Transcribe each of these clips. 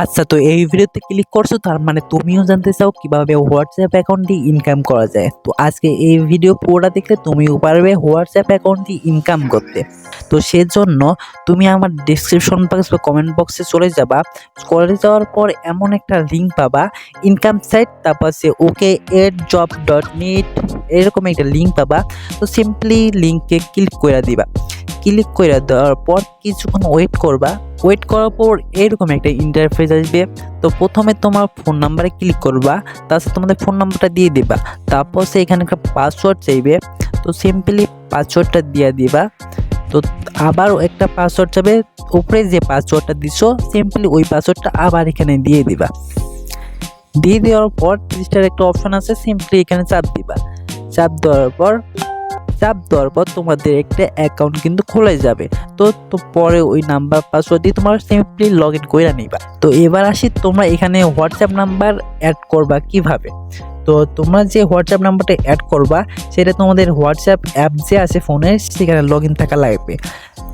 আচ্ছা তো এই ভিডিওতে ক্লিক করছ, তার মানে তুমিও জানতে চাও কীভাবে হোয়াটসঅ্যাপ অ্যাকাউন্ট দিয়ে ইনকাম করা যায়। তো আজকে এই ভিডিও পুরোটা দেখলে তুমিও পারবে হোয়াটসঅ্যাপ অ্যাকাউন্ট দিয়ে ইনকাম করতে। তো সেজন্য তুমি আমার ডিসক্রিপশন বক্স বা কমেন্ট বক্সে চলে যাবা। চলে যাওয়ার পর এমন একটা লিঙ্ক পাবা ইনকাম সাইট তারপর সে okay ad job dot net এরকম একটা লিঙ্ক পাবা। তো সিম্পলি লিঙ্কে ক্লিক করে দিবা। ক্লিক করে দেওয়ার পর কিছুক্ষণ ওয়েট করবা। ওয়েট করার পর এরকম একটা ইন্টারফেস আসবে। তো প্রথমে তোমার ফোন নাম্বারে ক্লিক করবা, তারপর তোমাদের ফোন নাম্বারটা দিয়ে দিবা। তারপর সে এখানে একটা পাসওয়ার্ড চাইবে, তো সিম্পলি পাসওয়ার্ডটা দিয়ে দিবা। তো আবার একটা পাসওয়ার্ড যাবে উপরে যে পাসওয়ার্ডটা দিছো সিম্পলি ওই পাসওয়ার্ডটা আবার এখানে দিয়ে দিবা। দিয়ে দেওয়ার পর রেজিস্টার একটা অপশন আছে সিম্পলি এখানে চাপ দিবা। চাপ দেওয়ার পর চাপ দেওয়ার পর তোমাদের একটা অ্যাকাউন্ট কিন্তু খুলে যাবে। তো তো পরে ওই নাম্বার পাসওয়ার্ড দিয়ে তোমার সিম্পলি লগ ইন করে নিবা। তো এবার আসি তোমরা এখানে হোয়াটসঅ্যাপ নাম্বার অ্যাড করবা কীভাবে? তো তোমরা যে হোয়াটসঅ্যাপ নাম্বারটা অ্যাড করবা, সেটা তোমাদের হোয়াটসঅ্যাপ অ্যাপ যে আছে ফোনে সেখানে লগ ইন থাকা লাগবে।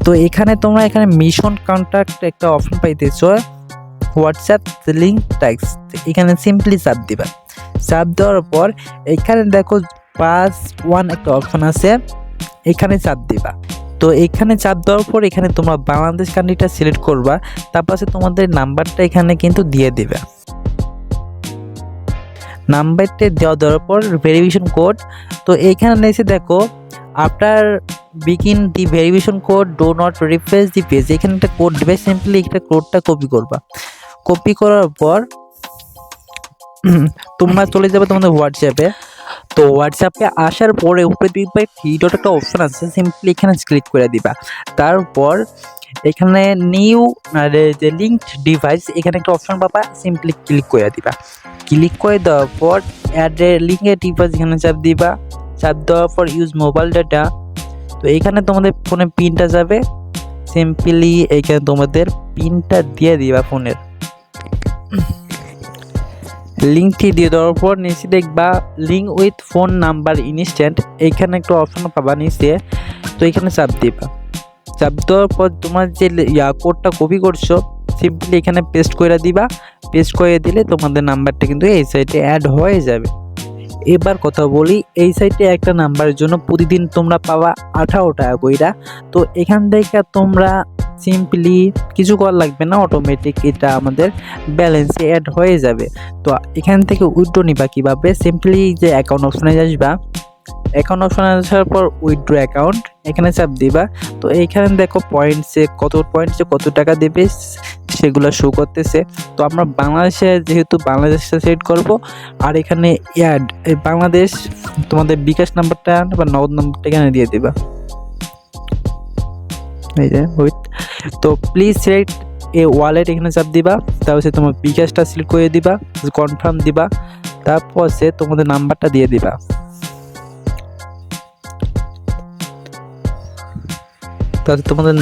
তো এখানে তোমরা এখানে মিশন কন্ট্যাক্ট একটা অপশন পাইতেছ হোয়াটসঅ্যাপ লিঙ্ক ট্যাক্স এখানে সিম্পলি চাপ দিবা। চাপ দেওয়ার পর, এখানে দেখো পাস ওয়ান একটা অপশন আছে, এখানে চাপ দিবা। তো এখানে চাপ দেওয়ার পর এখানে তোমরা বাংলাদেশ কান্ট্রিটা সিলেক্ট করবা, তারপর তোমাদের নাম্বারটা এখানে কিন্তু দিয়ে দিবে। নাম্বারটা দেওয়া দেওয়ার পর ভেরিফিকেশন কোড তো এইখানে এসে দেখো after begin the verification code do not refresh the page এখানে একটা কোড দেবে সিম্পলি একটা কোডটা কপি করবা। কপি করার পর তোমরা চলে যাবে তোমাদের হোয়াটসঅ্যাপে তো হোয়াটসঅ্যাপে আসার পরে উপরে দেখবে থ্রি ডট একটা অপশন আছে সিম্পলি এখানে ক্লিক করে দিবা। তারপর এখানে নিউ যে লিঙ্ক ডিভাইস এখানে একটা অপশন পাবা সিম্পলি ক্লিক করে দিবা। ক্লিক করে দেওয়ার পর অ্যাড লিঙ্কের ডিভাইস এখানে চাপ দিবা। চাপ দেওয়ার পর ইউজ মোবাইল ডাটা তো এখানে তোমাদের ফোনে পিনটা যাবে। সিম্পলি এখানে তোমাদের পিনটা দিয়ে দিবা ফোনের লিঙ্কটি দিয়ে দেওয়ার পর নিচে দেখবা link with phone number instant এইখানে একটা অপশন পাবা নিচে। তো এখানে চাপ দিবা। চাপ দেওয়ার পর তোমার যে কোডটা কপি করছ সিম্পলি এখানে পেস্ট করে দিবা। পেস্ট করে দিলে তোমাদের নাম্বারটা কিন্তু এই সাইটে অ্যাড হয়ে যাবে। এবার কথা বলি, এই সাইটে একটা নাম্বারের জন্য প্রতিদিন তোমরা পাওয়া আঠারো টাকা কইরা। তো এখান থেকে তোমরা সিম্পলি কিছু করার লাগবে না অটোমেটিক এটা আমাদের ব্যালেন্সে অ্যাড হয়ে যাবে। তো এখান থেকে উইথড্র নিবা কীভাবে? সিম্পলি যে অ্যাকাউন্ট অপশনে আসবা অ্যাকাউন্ট অপশনে আসার পর উইথড্র অ্যাকাউন্ট এখানে চাপ দিবা। তো এইখানে দেখো পয়েন্টসে কত পয়েন্টসে কত টাকা দেবে, সেগুলো শো করতেছে। তো আমরা বাংলাদেশে যেহেতু বাংলাদেশটা সেট করব, আর এখানে অ্যাড বাংলাদেশ তোমাদের বিকাশ নাম্বারটা বা নগদ নাম্বারটা এখানে দিয়ে দিবা। এই যে উইথ তো প্লিজ সিলেক্ট এ ওয়ালেট এখানে চাপ দিবা, তারপর সে তোমার বিকাশটা সিলেক্ট করে দিবা কনফার্ম দিবা, তারপর সে তোমাদের নাম্বারটা দিয়ে দিবা। তারপর তোমাদের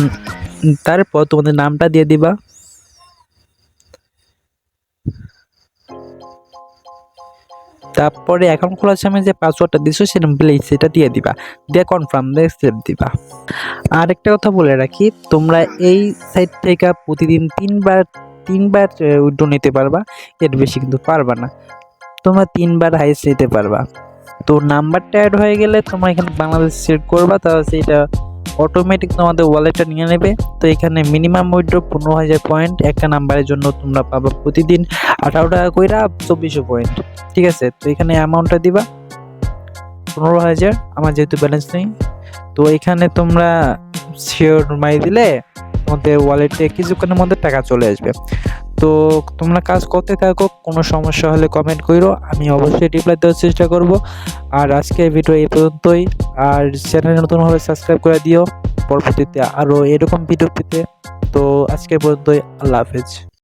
তারপর তোমাদের নামটা দিয়ে দিবা। তারপরে অ্যাকাউন্ট খোলার সময় যে পাসওয়ার্ডটা দিছো সেটা প্লিজ সেটা দিয়ে দিবা। দিয়ে কনফার্ম দিয়ে সেভ দিবা। আর একটা কথা বলে রাখি, তোমরা এই সাইট থেকে প্রতিদিন তিনবার তিনবার উইড্রো নিতে পারবা, এর বেশি কিন্তু পারবা না। তোমরা তিনবার হাইস্ট নিতে পারবা। তো নাম্বারটা অ্যাড হয়ে গেলে তোমরা এখানে বাংলাদেশ সেট করবা, তাহলে সেইটা অটোমেটিক তোমাদের ওয়ালেটটা নিয়ে নেবে। তো এখানে মিনিমাম উইড্রো পনেরো হাজার পয়েন্ট একটা নাম্বারের জন্য তোমরা পাবা প্রতিদিন আঠারো টাকা কইরা চব্বিশশো পয়েন্ট ঠিক আছে? তো এখানে অ্যামাউন্টটা দিবা, পনেরো হাজার, আমার যেহেতু ব্যালেন্স নেই। তো এখানে তোমরা শিওর মাই দিলে তোমাদের ওয়ালেটে কিছুক্ষণের মধ্যে টাকা চলে আসবে। তো তোমরা কাজ করতে থাকো, কোনো সমস্যা হলে কমেন্ট করো, আমি অবশ্যই রিপ্লাই দেওয়ার চেষ্টা করব। আর আজকে ভিডিও এই পর্যন্তই। আর চ্যানেল নতুনভাবে সাবস্ক্রাইব করে দিও, পরবর্তীতে আরও এরকম ভিডিও পেতে। তো আজকে পর্যন্তই, আল্লাহ হাফেজ।